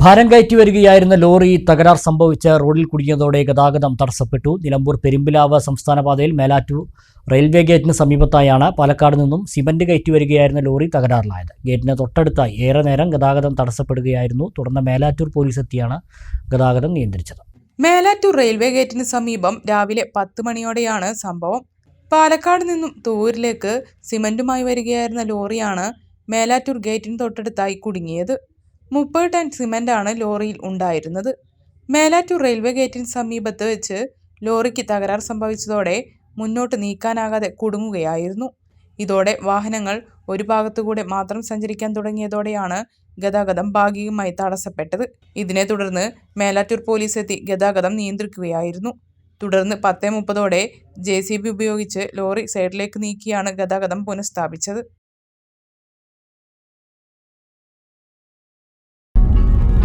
ഭാരം കയറ്റി വരികയായിരുന്ന ലോറി തകരാർ സംഭവിച്ച റോഡിൽ കുടുങ്ങിയതോടെ ഗതാഗതം തടസ്സപ്പെട്ടു. നിലമ്പൂർ പെരുമ്പിലാവ് സംസ്ഥാന പാതയിൽ മേലാറ്റൂർ റെയിൽവേ ഗേറ്റിന് സമീപത്തായാണ് പാലക്കാട് നിന്നും സിമന്റ് കയറ്റി വരികയായിരുന്ന ലോറി തകരാറിലായത്. ഗേറ്റിന് തൊട്ടടുത്തായി ഏറെ നേരം ഗതാഗതം തടസ്സപ്പെടുകയായിരുന്നു. തുടർന്ന് മേലാറ്റൂർ പോലീസ് എത്തിയാണ് ഗതാഗതം നിയന്ത്രിച്ചത്. മേലാറ്റൂർ റെയിൽവേ ഗേറ്റിന് സമീപം രാവിലെ പത്ത് മണിയോടെയാണ് സംഭവം. പാലക്കാട് നിന്നും തൂരിലേക്ക് സിമന്റുമായി വരികയായിരുന്ന ലോറിയാണ് മേലാറ്റൂർ ഗേറ്റിന് തൊട്ടടുത്തായി കുടുങ്ങിയത്. മുപ്പത് ടൺ സിമന്റാണ് ലോറിയിൽ ഉണ്ടായിരുന്നത്. മേലാറ്റൂർ റെയിൽവേ ഗേറ്റിന് സമീപത്ത് വെച്ച് ലോറിക്ക് തകരാർ സംഭവിച്ചതോടെ മുന്നോട്ട് നീക്കാനാകാതെ കുടുങ്ങുകയായിരുന്നു. ഇതോടെ വാഹനങ്ങൾ ഒരു ഭാഗത്തുകൂടെ മാത്രം സഞ്ചരിക്കാൻ തുടങ്ങിയതോടെയാണ് ഗതാഗതം ഭാഗികമായി തടസ്സപ്പെട്ടത്. ഇതിനെ തുടർന്ന് മേലാറ്റൂർ പോലീസ് എത്തി ഗതാഗതം നിയന്ത്രിക്കുകയായിരുന്നു. തുടർന്ന് പത്തേ മുപ്പതോടെ ജെ സി ബി ഉപയോഗിച്ച് ലോറി സൈഡിലേക്ക് നീക്കിയാണ് ഗതാഗതം പുനഃസ്ഥാപിച്ചത്.